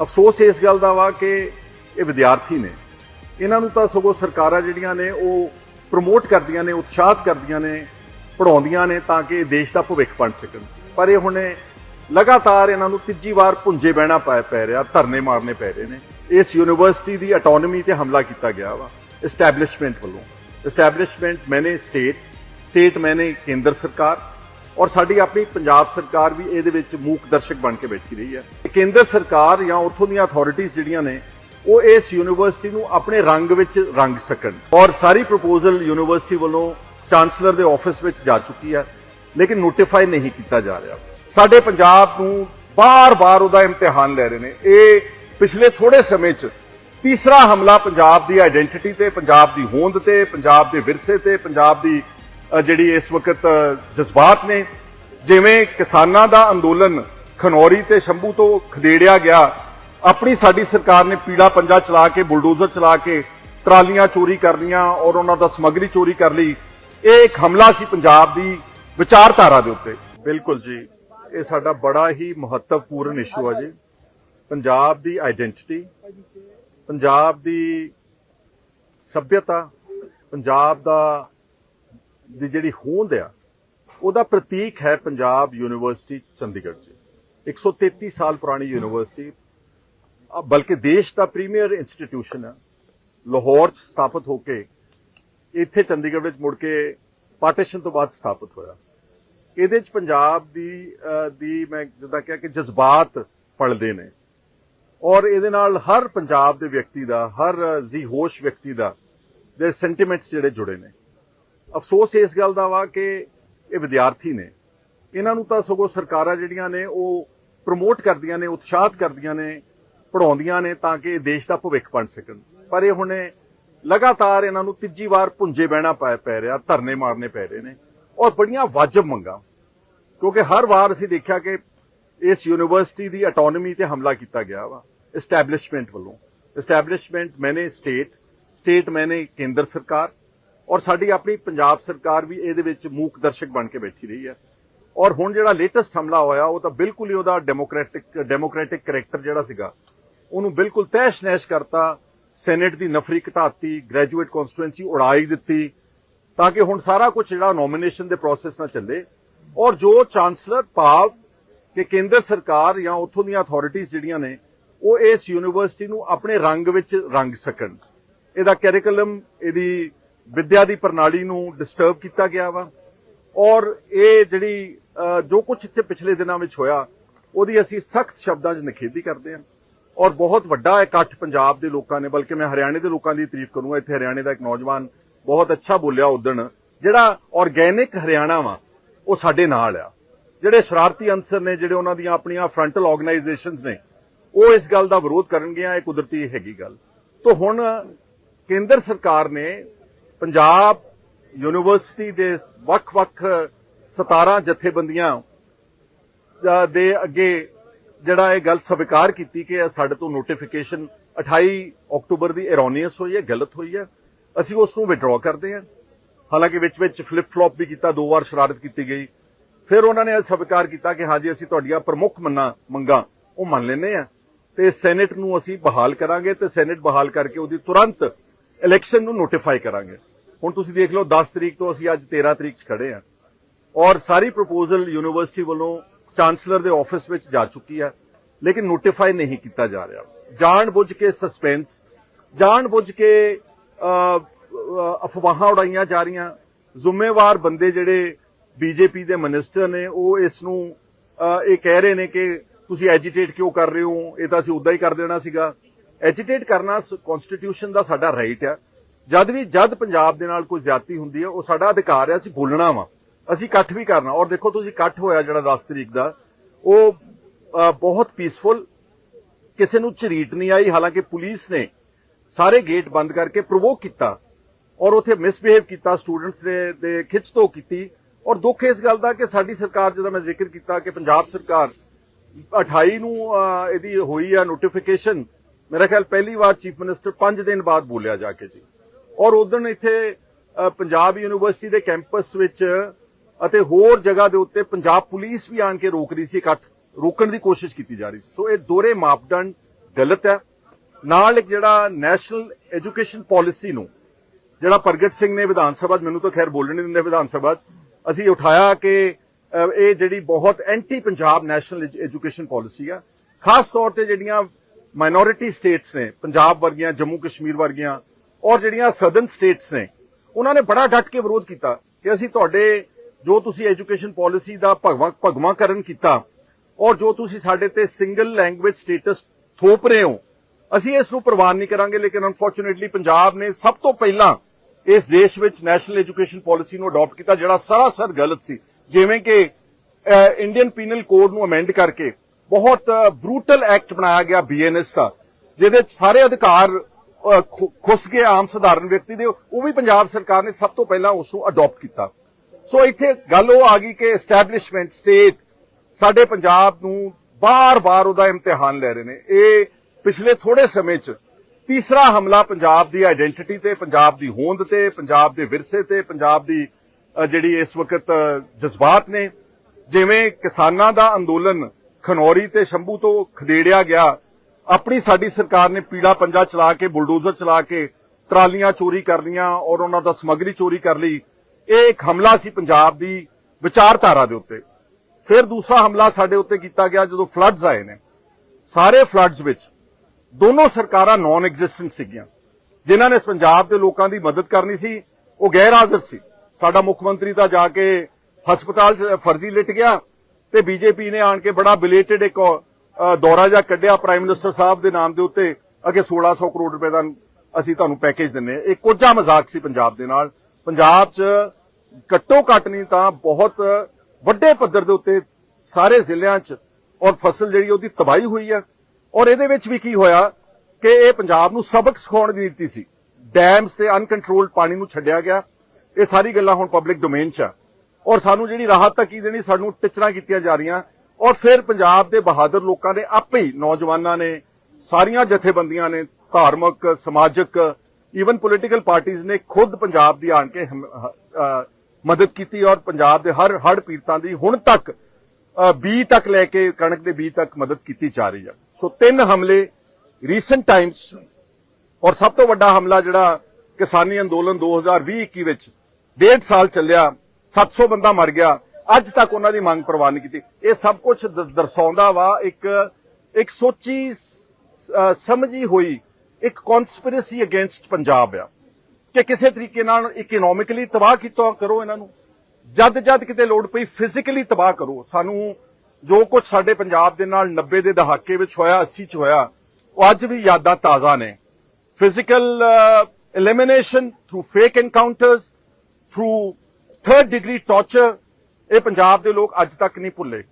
ਅਫਸੋਸ ਇਸ ਗੱਲ ਦਾ ਵਾ ਕਿ ਇਹ ਵਿਦਿਆਰਥੀ ਨੇ। ਇਹਨਾਂ ਨੂੰ ਤਾਂ ਸਗੋਂ ਸਰਕਾਰਾਂ ਜਿਹੜੀਆਂ ਨੇ ਉਹ ਪ੍ਰਮੋਟ ਕਰਦੀਆਂ ਨੇ, ਉਤਸ਼ਾਹਤ ਕਰਦੀਆਂ ਨੇ ਪੜਾਉਂਦੀਆਂ ਨੇ ਤਾਂ ਕਿ ਇਹ ਦੇਸ਼ ਦਾ ਭਵਿੱਖ ਬਣ ਸਕਣ। ਪਰ ਇਹ ਹੁਣੇ ਲਗਾਤਾਰ ਇਹਨਾਂ ਨੂੰ ਤੀਜੀ ਵਾਰ ਪੁੰਜੇ ਬਹਿਣਾ ਪੈ ਪੈ ਰਿਹਾ, ਧਰਨੇ ਮਾਰਨੇ ਪੈ ਰਹੇ ਨੇ। ਇਸ ਯੂਨੀਵਰਸਿਟੀ ਦੀ ਆਟੋਨਮੀ ਤੇ ਹਮਲਾ ਕੀਤਾ ਗਿਆ ਵਾ ਐਸਟੈਬਲਿਸ਼ਮੈਂਟ ਵੱਲੋਂ। ਐਸਟੈਬਲਿਸ਼ਮੈਂਟ ਮੈਨੇ ਸਟੇਟ ਸਟੇਟ ਮੈਨੇ ਕੇਂਦਰ ਸਰਕਾਰ ਔਰ ਸਾਡੀ ਆਪਣੀ ਪੰਜਾਬ ਸਰਕਾਰ ਵੀ ਇਹਦੇ ਵਿੱਚ ਮੂਕ ਦਰਸ਼ਕ ਬਣ ਕੇ ਬੈਠੀ ਰਹੀ ਹੈ। ਕੇਂਦਰ ਸਰਕਾਰ ਜਾਂ ਉੱਥੋਂ ਦੀਆਂ ਅਥਾਰਟੀਆਂ ਜਿਹੜੀਆਂ ਨੇ, ਉਹ ਇਸ ਯੂਨੀਵਰਸਿਟੀ ਨੂੰ ਆਪਣੇ ਰੰਗ ਵਿੱਚ ਰੰਗ ਸਕਣ। ਔਰ ਸਾਰੀ ਪ੍ਰਪੋਜ਼ਲ ਯੂਨੀਵਰਸਿਟੀ ਵੱਲੋਂ ਚਾਂਸਲਰ ਦੇ ਆਫਿਸ ਵਿੱਚ ਜਾ ਚੁੱਕੀ ਹੈ, ਲੇਕਿਨ ਨੋਟੀਫਾਈ ਨਹੀਂ ਕੀਤਾ ਜਾ ਰਿਹਾ। ਸਾਡੇ ਪੰਜਾਬ ਨੂੰ ਬਾਰ-ਬਾਰ ਉਹਦਾ ਇਮਤਿਹਾਨ ਲੈ ਰਹੇ ਨੇ। ਇਹ ਪਿਛਲੇ ਥੋੜੇ ਸਮੇਂ 'ਚ ਤੀਸਰਾ ਹਮਲਾ ਪੰਜਾਬ ਦੀ ਆਇਡੈਂਟੀਟੀ ਤੇ, ਪੰਜਾਬ ਦੀ ਹੋਂਦ ਤੇ, ਪੰਜਾਬ ਦੇ ਵਿਰਸੇ ਤੇ, ਪੰਜਾਬ ਦੀ ਜਿਹੜੀ ਇਸ ਵਕਤ ਜਜ਼ਬਾਤ ਨੇ, ਜਿਵੇਂ ਕਿਸਾਨਾਂ ਦਾ ਅੰਦੋਲਨ ਖਨੌਰੀ ਤੇ ਸ਼ੰਭੂ ਤੋਂ ਖਦੇੜਿਆ ਗਿਆ। ਆਪਣੀ ਸਾਡੀ ਸਰਕਾਰ ਨੇ ਪੀੜਾ ਪੰਜਾ ਚਲਾ ਕੇ, ਬੁਲਡੋਜ਼ਰ ਚਲਾ ਕੇ ਟਰਾਲੀਆਂ ਚੋਰੀ ਕਰ ਲਈਆਂ ਔਰ ਉਹਨਾਂ ਦਾ ਸਮੱਗਰੀ ਚੋਰੀ ਕਰ ਲਈ। ਇਹ ਇੱਕ ਹਮਲਾ ਸੀ ਪੰਜਾਬ ਦੀ ਵਿਚਾਰਧਾਰਾ ਦੇ ਉੱਤੇ। ਬਿਲਕੁਲ ਜੀ। ਇਹ ਸਾਡਾ ਬੜਾ ਹੀ ਮਹੱਤਵਪੂਰਨ ਇਸ਼ੂ ਹੈ ਜੀ। ਪੰਜਾਬ ਦੀ ਆਇਡੈਂਟੀਟੀ ਪੰਜਾਬ ਦੀ ਸੱਭਿਅਤਾ, ਪੰਜਾਬ ਦਾ ਦੀ ਜਿਹੜੀ ਹੋਂਦ ਆ, ਉਹਦਾ ਪ੍ਰਤੀਕ ਹੈ ਪੰਜਾਬ ਯੂਨੀਵਰਸਿਟੀ ਚੰਡੀਗੜ੍ਹ 133 ਸਾਲ ਪੁਰਾਣੀ ਯੂਨੀਵਰਸਿਟੀ। ਬਲਕਿ ਦੇਸ਼ ਦਾ ਪ੍ਰੀਮੀਅਰ ਇੰਸਟੀਟਿਊਸ਼ਨ ਹੈ। ਲਾਹੌਰ 'ਚ ਸਥਾਪਿਤ ਹੋ ਕੇ, ਇੱਥੇ ਚੰਡੀਗੜ੍ਹ ਵਿੱਚ ਮੁੜ ਕੇ ਪਾਰਟੀਸ਼ਨ ਤੋਂ ਬਾਅਦ ਸਥਾਪਿਤ ਹੋਇਆ। ਇਹਦੇ 'ਚ ਪੰਜਾਬ ਦੀ ਦੀ ਮੈਂ ਜਿੱਦਾਂ ਕਿਹਾ ਕਿ ਜਜ਼ਬਾਤ ਪਲਦੇ ਨੇ। ਔਰ ਇਹਦੇ ਨਾਲ ਹਰ ਪੰਜਾਬ ਦੇ ਵਿਅਕਤੀ ਦਾ, ਹਰ ਜੀ ਹੋਸ਼ ਵਿਅਕਤੀ ਦਾ, ਦੇ ਸੈਂਟੀਮੈਂਟਸ ਜਿਹੜੇ ਜੁੜੇ ਨੇ। ਅਫਸੋਸ ਇਸ ਗੱਲ ਦਾ ਵਾ ਕਿ ਇਹ ਵਿਦਿਆਰਥੀ ਨੇ। ਇਹਨਾਂ ਨੂੰ ਤਾਂ ਸਗੋਂ ਸਰਕਾਰਾਂ ਜਿਹੜੀਆਂ ਨੇ, ਉਹ ਪ੍ਰਮੋਟ ਕਰਦੀਆਂ ਨੇ, ਉਤਸ਼ਾਹਤ ਕਰਦੀਆਂ ਨੇ ਪੜਾਉਂਦੀਆਂ ਨੇ ਤਾਂ ਕਿ ਇਹ ਦੇਸ਼ ਦਾ ਭਵਿੱਖ ਬਣ ਸਕਣ। ਪਰ ਇਹ ਹੁਣੇ ਲਗਾਤਾਰ ਇਹਨਾਂ ਨੂੰ ਤੀਜੀ ਵਾਰ ਪੁੰਜੇ ਬਹਿਣਾ ਪੈ ਪੈ ਰਿਹਾ, ਧਰਨੇ ਮਾਰਨੇ ਪੈ ਰਹੇ ਨੇ। ਔਰ ਬੜੀਆਂ ਵਾਜਬ ਮੰਗਾਂ। ਕਿਉਂਕਿ ਹਰ ਵਾਰ ਅਸੀਂ ਦੇਖਿਆ ਕਿ ਇਸ ਯੂਨੀਵਰਸਿਟੀ ਦੀ ਆਟੋਨਮੀ ਤੇ ਹਮਲਾ ਕੀਤਾ ਗਿਆ ਵਾ ਐਸਟੈਬਲਿਸ਼ਮੈਂਟ ਵੱਲੋਂ। ਐਸਟੈਬਲਿਸ਼ਮੈਂਟ ਮੈਨੇ ਸਟੇਟ ਸਟੇਟ ਮੈਨੇ ਕੇਂਦਰ ਸਰਕਾਰ। ਔਰ ਸਾਡੀ ਆਪਣੀ ਪੰਜਾਬ ਸਰਕਾਰ ਵੀ ਇਹਦੇ ਵਿੱਚ ਮੂਕ ਦਰਸ਼ਕ ਬਣ ਕੇ ਬੈਠੀ ਰਹੀ ਹੈ। ਔਰ ਹੁਣ ਜਿਹੜਾ ਲੇਟੈਸਟ ਹਮਲਾ ਹੋਇਆ, ਉਹ ਤਾਂ ਬਿਲਕੁਲ ਹੀ ਉਹਦਾ ਡੈਮੋਕ੍ਰੈਟਿਕ ਡੈਮੋਕ੍ਰੈਟਿਕ ਕਰੈਕਟਰ ਜਿਹੜਾ ਸੀਗਾ, ਉਹਨੂੰ ਬਿਲਕੁਲ ਤਹਿਸ਼ ਨਹਿਸ਼ ਕਰਤਾ, ਸੈਨੇਟ ਦੀ ਨਫਰੀ ਘਟਾਤੀ ਗ੍ਰੈਜੂਏਟ ਕਨਸਟੀਟੂਐਂਸੀ ਉਡਾਈ ਦਿੱਤੀ, ਤਾਂ ਕਿ ਹੁਣ ਸਾਰਾ ਕੁਝ ਜਿਹੜਾ ਨੋਮੀਨੇਸ਼ਨ ਦੇ ਪ੍ਰੋਸੈਸ ਨਾਲ ਚੱਲੇ। ਔਰ ਜੋ ਚਾਂਸਲਰ ਭਾਵ ਕਿ ਕੇਂਦਰ ਸਰਕਾਰ ਜਾਂ ਉੱਥੋਂ ਦੀਆਂ ਅਥਾਰਟੀਆਂ ਜਿਹੜੀਆਂ ਨੇ, ਉਹ ਇਸ ਯੂਨੀਵਰਸਿਟੀ ਨੂੰ ਆਪਣੇ ਰੰਗ ਵਿੱਚ ਰੰਗ ਸਕਣ। ਇਹਦਾ ਕੈਰੀਕੁਲਮ ਇਹਦੀ ਵਿੱਦਿਆ ਦੀ ਪ੍ਰਣਾਲੀ ਨੂੰ ਡਿਸਟਰਬ ਕੀਤਾ ਗਿਆ ਵਾ। ਔਰ ਇਹ ਜਿਹੜੀ ਜੋ ਕੁਝ ਇੱਥੇ ਪਿਛਲੇ ਦਿਨਾਂ ਵਿੱਚ ਹੋਇਆ, ਉਹਦੀ ਅਸੀਂ ਸਖਤ ਸ਼ਬਦਾਂ 'ਚ ਨਿਖੇਧੀ ਕਰਦੇ ਹਾਂ। ਔਰ ਬਹੁਤ ਵੱਡਾ ਇਕੱਠ ਪੰਜਾਬ ਦੇ ਲੋਕਾਂ ਨੇ, ਬਲਕਿ ਮੈਂ ਹਰਿਆਣੇ ਦੇ ਲੋਕਾਂ ਦੀ ਤਾਰੀਫ ਕਰੂੰਗਾ, ਇੱਥੇ ਹਰਿਆਣੇ ਦਾ ਇੱਕ ਨੌਜਵਾਨ ਬਹੁਤ ਅੱਛਾ ਬੋਲਿਆ ਉਦਣ ਜਿਹੜਾ ਆਰਗੈਨਿਕ ਹਰਿਆਣਾ ਵਾ, ਉਹ ਸਾਡੇ ਨਾਲ ਆ। ਜਿਹੜੇ ਸ਼ਰਾਰਤੀ ਅੰਸਰ ਨੇ, ਜਿਹੜੇ ਉਹਨਾਂ ਦੀਆਂ ਆਪਣੀਆਂ ਫਰੰਟਲ ਆਰਗੇਨਾਈਜੇਸ਼ਨਸ ਨੇ, ਉਹ ਇਸ ਗੱਲ ਦਾ ਵਿਰੋਧ ਕਰਨਗੀਆਂ ਇਹ ਕੁਦਰਤੀ ਹੈਗੀ ਗੱਲ। ਤੋਂ ਹੁਣ ਕੇਂਦਰ ਸਰਕਾਰ ਨੇ ਪੰਜਾਬ ਯੂਨੀਵਰਸਿਟੀ ਦੇ ਵੱਖ-ਵੱਖ 17 ਜਥੇਬੰਦੀਆਂ ਦੇ ਅੱਗੇ ਜਿਹੜਾ ਇਹ ਗੱਲ ਸਵੀਕਾਰ ਕੀਤੀ ਕਿ ਸਾਡੇ ਤੋਂ ਨੋਟੀਫਿਕੇਸ਼ਨ 28 ਅਕਤੂਬਰ ਦੀ ਐਰੋਨੀਅਸ ਹੋਈ ਹੈ, ਗਲਤ ਹੋਈ ਹੈ, ਅਸੀਂ ਉਸ ਨੂੰ ਵਿਡਰਾਅ ਕਰਦੇ ਹਾਂ। ਹਾਲਾਂਕਿ ਵਿੱਚ ਵਿੱਚ ਫਲਿੱਪ ਫਲॉप ਵੀ ਕੀਤਾ, ਦੋ ਵਾਰ ਸ਼ਰਾਰਤ ਕੀਤੀ ਗਈ। ਫਿਰ ਉਹਨਾਂ ਨੇ ਇਹ ਸਵੀਕਾਰ ਕੀਤਾ ਕਿ ਹਾਂਜੀ, ਅਸੀਂ ਤੁਹਾਡੀਆਂ ਪ੍ਰਮੁੱਖ ਮੰਨਾ, ਮੰਗਾਂ ਉਹ ਮੰਨ ਲੈਨੇ ਆ ਤੇ ਸੈਨੇਟ ਨੂੰ ਅਸੀਂ ਬਹਾਲ ਕਰਾਂਗੇ ਤੇ ਸੈਨੇਟ ਬਹਾਲ ਕਰਕੇ ਉਹਦੀ ਤੁਰੰਤ ਇਲੈਕਸ਼ਨ ਨੂੰ ਨੋਟੀਫਾਈ ਕਰਾਂਗੇ। ਹੁਣ ਤੁਸੀਂ ਦੇਖ ਲਓ 10 ਤਰੀਕ ਤੋਂ ਅਸੀਂ ਅੱਜ 13 ਤਰੀਕ 'ਚ ਖੜੇ ਆ ਔਰ ਸਾਰੀ ਪ੍ਰਪੋਜ਼ਲ ਯੂਨੀਵਰਸਿਟੀ ਵੱਲੋਂ ਚਾਂਸਲਰ ਦੇ ਆਫਿਸ ਵਿੱਚ ਜਾ ਚੁੱਕੀ ਹੈ, ਲੇਕਿਨ ਨੋਟੀਫਾਈ ਨਹੀਂ ਕੀਤਾ ਜਾ ਰਿਹਾ। ਜਾਣ ਬੁੱਝ ਕੇ ਸਸਪੈਂਸ ਜਾਣ ਬੁੱਝ ਕੇ ਅਫਵਾਹਾਂ ਉਡਾਈਆਂ ਜਾ ਰਹੀਆਂ। ਜ਼ਿੰਮੇਵਾਰ ਬੰਦੇ ਜਿਹੜੇ ਬੀਜੇਪੀ ਦੇ ਮਿਨਿਸਟਰ ਨੇ, ਉਹ ਇਸ ਨੂੰ ਇਹ ਕਹਿ ਰਹੇ ਨੇ ਕਿ ਤੁਸੀਂ ਐਜੀਟੇਟ ਕਿਉਂ ਕਰ ਰਹੇ ਹੋ? ਇਹ ਤਾਂ ਅਸੀਂ ਉਦਾਂ ਹੀ ਕਰ ਦੇਣਾ ਸੀਗਾ। ਐਜੀਟੇਟ ਕਰਨਾ ਕਨਸਟੀਟਿਊਸ਼ਨ ਦਾ ਸਾਡਾ ਰਾਈਟ ਹੈ। ਜਦ ਵੀ ਜਦ ਪੰਜਾਬ ਦੇ ਨਾਲ ਕੋਈ ਜ਼ਿਆਦਤੀ ਹੁੰਦੀ ਹੈ, ਉਹ ਸਾਡਾ ਅਧਿਕਾਰ ਹੈ, ਅਸੀਂ ਬੋਲਣਾ ਵਾ। ਅਸੀਂ ਇਕੱਠ ਵੀ ਕਰਨਾ। ਔਰ ਦੇਖੋ ਤੁਸੀਂ ਇਕੱਠ ਹੋਇਆ ਜਿਹੜਾ 10 ਤਰੀਕ ਦਾ, ਉਹ ਬਹੁਤ ਪੀਸਫੁਲ ਕਿਸੇ ਨੂੰ ਝਰੀਟ ਨਹੀਂ ਆਈ। ਹਾਲਾਂਕਿ ਪੁਲਿਸ ਨੇ ਸਾਰੇ ਗੇਟ ਬੰਦ ਕਰਕੇ ਪ੍ਰੋਵੋਕ ਕੀਤਾ ਔਰ ਉਥੇ ਮਿਸਬਿਹੇਵ ਕੀਤਾ ਸਟੂਡੈਂਟਸ ਨੇ, ਦੇ ਖਿੱਚਤੋ ਕੀਤੀ। ਔਰ ਦੁੱਖ ਇਸ ਗੱਲ ਦਾ ਕਿ ਸਾਡੀ ਸਰਕਾਰ, ਜਿਹਦਾ ਮੈਂ ਜ਼ਿਕਰ ਕੀਤਾ ਕਿ ਪੰਜਾਬ ਸਰਕਾਰ 28 ਨੂੰ ਇਹਦੀ ਹੋਈ ਆ ਨੋਟੀਫਿਕੇਸ਼ਨ ਮੇਰਾ ਖਿਆਲ ਪਹਿਲੀ ਵਾਰ ਚੀਫ ਮਿਨਿਸਟਰ 5 ਦਿਨ ਬਾਅਦ ਬੋਲਿਆ ਜਾ ਕੇ ਜੀ। ਔਰ ਉਦੋਂ ਇੱਥੇ ਪੰਜਾਬ ਯੂਨੀਵਰਸਿਟੀ ਦੇ ਕੈਂਪਸ ਵਿੱਚ ਅਤੇ ਹੋਰ ਜਗ੍ਹਾ ਦੇ ਉੱਤੇ ਪੰਜਾਬ ਪੁਲਿਸ ਵੀ ਆਣ ਕੇ ਰੋਕ ਰਹੀ ਸੀ, ਇਕੱਠ ਰੋਕਣ ਦੀ ਕੋਸ਼ਿਸ਼ ਕੀਤੀ ਜਾ ਰਹੀ ਸੀ। ਸੋ ਇਹ ਦੋਰੇ ਮਾਪਦੰਡ ਗਲਤ ਹੈ। ਨਾਲ ਇੱਕ ਜਿਹੜਾ ਨੈਸ਼ਨਲ ਐਜੂਕੇਸ਼ਨ ਪਾਲਿਸੀ ਨੂੰ, ਜਿਹੜਾ ਪ੍ਰਗਟ ਸਿੰਘ ਨੇ ਵਿਧਾਨ ਸਭਾ 'ਚ, ਮੈਨੂੰ ਤਾਂ ਖੈਰ ਬੋਲਣ ਨਹੀਂ ਦਿੰਦੇ ਵਿਧਾਨ ਸਭਾ 'ਚ, ਅਸੀਂ ਉਠਾਇਆ ਕਿ ਇਹ ਜਿਹੜੀ ਬਹੁਤ anti Punjab national education policy ਆ। ਖਾਸ ਤੌਰ ਤੇ ਜਿਹੜੀਆਂ ਮਾਈਨੋਰਿਟੀ ਸਟੇਟਸ ਨੇ, ਪੰਜਾਬ ਵਰਗੀਆਂ, ਜੰਮੂ ਕਸ਼ਮੀਰ ਵਰਗੀਆਂ, ਔਰ ਜਿਹੜੀਆਂ ਸਦਰਨ ਸਟੇਟਸ ਨੇ, ਉਹਨਾਂ ਨੇ ਬੜਾ ਡਟ ਕੇ ਵਿਰੋਧ ਕੀਤਾ ਕਿ ਅਸੀਂ ਤੁਹਾਡੇ ਜੋ ਤੁਸੀਂ ਐਜੂਕੇਸ਼ਨ ਪਾਲਿਸੀ ਦਾ ਭਗਵਾ ਕਰਨ ਕੀਤਾ ਔਰ ਜੋ ਤੁਸੀਂ ਸਾਡੇ ਤੇ ਸਿੰਗਲ ਲੈਂਗੁਏਜ ਸਟੇਟਸ ਥੋਪ ਰਹੇ ਹੋ ਅਸੀਂ ਇਸ ਨੂੰ ਪ੍ਰਵਾਨ ਨਹੀਂ ਕਰਾਂਗੇ ਲੇਕਿਨ ਅਨਫੋਰਚੂਨੇਟਲੀ ਪੰਜਾਬ ਨੇ ਸਭ ਤੋਂ ਪਹਿਲਾਂ ਇਸ ਦੇਸ਼ ਵਿੱਚ ਨੈਸ਼ਨਲ ਐਜੂਕੇਸ਼ਨ ਪਾਲਿਸੀ ਨੂੰ ਅਡਾਪਟ ਕੀਤਾ ਜਿਹੜਾ ਸਰਾਸਰ ਗਲਤ ਸੀ। ਜਿਵੇਂ ਕਿ ਇੰਡੀਅਨ ਪੀਨਲ ਕੋਡ ਨੂੰ ਅਮੈਂਡ ਕਰਕੇ ਬਹੁਤ ਬਰੂਟਲ ਐਕਟ ਬਣਾਇਆ ਗਿਆ ਬੀਐਨਐਸ ਦਾ ਜਿਹਦੇ 'ਚ ਸਾਰੇ ਅਧਿਕਾਰ ਅਹ, ਖੁੱਸ ਗਏ ਆਮ ਸਧਾਰਨ ਵਿਅਕਤੀ ਦੇ ਉਹ ਵੀ ਪੰਜਾਬ ਸਰਕਾਰ ਨੇ ਸਭ ਤੋਂ ਪਹਿਲਾਂ ਉਸ ਨੂੰ ਅਡਾਪਟ ਕੀਤਾ। ਸੋ ਇੱਥੇ ਗੱਲ ਉਹ ਆ ਗਈ ਕਿ ਐਸਟੈਬਲਿਸ਼ਮੈਂਟ ਸਟੇਟ ਸਾਡੇ ਪੰਜਾਬ ਨੂੰ ਬਾਰ-ਬਾਰ ਉਹਦਾ ਇਮਤਿਹਾਨ ਲੈ ਰਹੇ ਨੇ। ਇਹ ਪਿਛਲੇ ਥੋੜੇ ਸਮੇਂ 'ਚ ਤੀਸਰਾ ਹਮਲਾ ਪੰਜਾਬ ਦੀ ਆਇਡੈਂਟੀਟੀ ਤੇ, ਪੰਜਾਬ ਦੀ ਹੋਂਦ ਤੇ, ਪੰਜਾਬ ਦੇ ਵਿਰਸੇ ਤੇ, ਪੰਜਾਬ ਦੀ ਜਿਹੜੀ ਇਸ ਵਕਤ ਜਜ਼ਬਾਤ ਨੇ, ਜਿਵੇਂ ਕਿਸਾਨਾਂ ਦਾ ਅੰਦੋਲਨ ਖਨੌਰੀ ਤੇ ਸ਼ੰਭੂ ਤੋਂ ਖਦੇੜਿਆ ਗਿਆ, ਆਪਣੀ ਸਾਡੀ ਸਰਕਾਰ ਨੇ ਪੀੜਾ ਪੰਜਾ ਚਲਾ ਕੇ, ਬੁਲਡੋਜ਼ਰ ਚਲਾ ਕੇ ਟਰਾਲੀਆਂ ਚੋਰੀ ਕਰ ਲੀਆਂ ਔਰ ਉਹਨਾਂ ਦਾ ਸਮੱਗਰੀ ਚੋਰੀ ਕਰ ਲਈ। ਇਹ ਇੱਕ ਹਮਲਾ ਸੀ ਪੰਜਾਬ ਦੀ ਵਿਚਾਰਧਾਰਾ ਦੇ ਉੱਤੇ। ਫਿਰ ਦੂਸਰਾ ਹਮਲਾ ਸਾਡੇ ਉੱਤੇ ਕੀਤਾ ਗਿਆ ਜਦੋਂ ਫਲੱਡਸ ਆਏ ਨੇ। ਸਾਰੇ ਫਲੱਡਸ ਵਿੱਚ ਦੋਨੋਂ ਸਰਕਾਰਾਂ ਨਾਨ ਐਗਜ਼ਿਸਟੈਂਟ ਸੀਗੀਆਂ। ਜਿਨ੍ਹਾਂ ਨੇ ਪੰਜਾਬ ਦੇ ਲੋਕਾਂ ਦੀ ਮਦਦ ਕਰਨੀ ਸੀ, ਉਹ ਗੈਰ ਹਾਜ਼ਰ ਸੀ। ਸਾਡਾ ਮੁੱਖ ਮੰਤਰੀ ਤਾਂ ਜਾ ਕੇ ਹਸਪਤਾਲ 'ਚ ਫਰਜ਼ੀ ਲਿਟ ਗਿਆ ਤੇ ਬੀਜੇਪੀ ਨੇ ਆਣ ਕੇ ਬੜਾ ਬਿਲੇਟਡ ਇੱਕ ਦੌਰਾ ਜਿਹਾ ਕੱਢਿਆ ਪ੍ਰਾਈਮ ਮਿਨਿਸਟਰ ਸਾਹਿਬ ਦੇ ਨਾਮ ਦੇ ਉੱਤੇ, ਅਗੇ 1600 ਕਰੋੜ ਰੁਪਏ ਦਾ ਅਸੀਂ ਤੁਹਾਨੂੰ ਪੈਕੇਜ ਦਿੰਨੇ ਇਹ ਕੋਝਾ ਮਜ਼ਾਕ ਸੀ ਪੰਜਾਬ ਦੇ ਨਾਲ। ਪੰਜਾਬ 'ਚ ਘੱਟੋ ਘੱਟ ਨਹੀਂ ਤਾਂ ਬਹੁਤ ਵੱਡੇ ਪੱਧਰ ਦੇ ਉੱਤੇ ਸਾਰੇ ਜ਼ਿਲ੍ਹਿਆਂ 'ਚ ਔਰ ਫਸਲ ਜਿਹੜੀ ਉਹਦੀ ਤਬਾਹੀ ਹੋਈ ਆ। ਔਰ ਇਹਦੇ ਵਿੱਚ ਵੀ ਕੀ ਹੋਇਆ ਕਿ ਇਹ ਪੰਜਾਬ ਨੂੰ ਸਬਕ ਸਿਖਾਉਣ ਦੀ ਨੀਤੀ ਸੀ। ਡੈਮਸ ਤੇ ਅਨਕੰਟਰੋਲਡ ਪਾਣੀ ਨੂੰ ਛੱਡਿਆ ਗਿਆ। ਇਹ ਸਾਰੀ ਗੱਲਾਂ ਹੁਣ ਪਬਲਿਕ ਡੋਮੇਨ 'ਚ ਆ। ਔਰ ਸਾਨੂੰ ਜਿਹੜੀ ਰਾਹਤ ਤੱਕ ਕੀ ਦੇਣੀ, ਸਾਨੂੰ ਟਿਚਰਾਂ ਕੀਤੀਆਂ ਜਾ ਰਹੀਆਂ। ਔਰ ਫਿਰ ਪੰਜਾਬ ਦੇ ਬਹਾਦਰ ਲੋਕਾਂ ਨੇ ਆਪੇ ਹੀ ਨੌਜਵਾਨਾਂ ਨੇ, ਸਾਰੀਆਂ ਜਥੇਬੰਦੀਆਂ ਨੇ, ਧਾਰਮਿਕ, ਸਮਾਜਿਕ ਈਵਨ ਪੋਲੀਟੀਕਲ ਪਾਰਟੀਆਂ ਨੇ ਖੁਦ ਪੰਜਾਬ ਦੀ ਆਣ ਕੇ ਮਦਦ ਕੀਤੀ ਔਰ ਪੰਜਾਬ ਦੇ ਹਰ ਹੜ ਪੀੜਤਾਂ ਦੀ ਹੁਣ ਤੱਕ ਬੀ ਤੱਕ ਲੈ ਕੇ, ਕਣਕ ਦੇ ਬੀ ਤੱਕ ਮਦਦ ਕੀਤੀ ਜਾ ਰਹੀ ਹੈ। ਸੋ ਤਿੰਨ ਹਮਲੇ ਰੀਸੈਂਟ ਟਾਈਮਸ ਔਰ ਸਭ ਤੋਂ ਵੱਡਾ ਹਮਲਾ ਜਿਹੜਾ ਕਿਸਾਨੀ ਅੰਦੋਲਨ 2020-21 ਵਿੱਚ ਡੇਢ ਸਾਲ ਚੱਲਿਆ 700 ਬੰਦਾ ਮਰ ਗਿਆ, ਅੱਜ ਤੱਕ ਉਹਨਾਂ ਦੀ ਮੰਗ ਪ੍ਰਵਾਨ ਨਹੀਂ ਕੀਤੀ। ਇਹ ਸਭ ਕੁਝ ਦਰਸਾਉਂਦਾ ਵਾ ਇੱਕ ਇੱਕ ਸੋਚੀ ਸਮਝੀ ਹੋਈ ਇੱਕ ਕਨਸਪੀਰੇਸੀ ਅਗੇਂਸਟ ਪੰਜਾਬ ਆ। ਕਿ ਕਿਸੇ ਤਰੀਕੇ ਨਾਲ ਇਕਨੋਮਿਕਲੀ ਤਬਾਹ ਕੀਤਾ ਕਰੋ ਇਹਨਾਂ ਨੂੰ। ਜਦ ਜਦ ਕਿਤੇ ਲੋੜ ਪਈ ਫਿਜ਼ੀਕਲੀ ਤਬਾਹ ਕਰੋ। ਸਾਨੂੰ ਜੋ ਕੁਝ ਸਾਡੇ ਪੰਜਾਬ ਦੇ ਨਾਲ 90 ਦੇ ਦਹਾਕੇ ਵਿੱਚ ਹੋਇਆ 80 ਚ ਹੋਇਆ, ਉਹ ਅੱਜ ਵੀ ਯਾਦਾਂ ਤਾਜ਼ਾ ਨੇ। Physical elimination through fake encounters through third degree torture ਇਹ ਪੰਜਾਬ ਦੇ ਲੋਕ ਅੱਜ ਤੱਕ ਨਹੀਂ ਭੁੱਲੇ।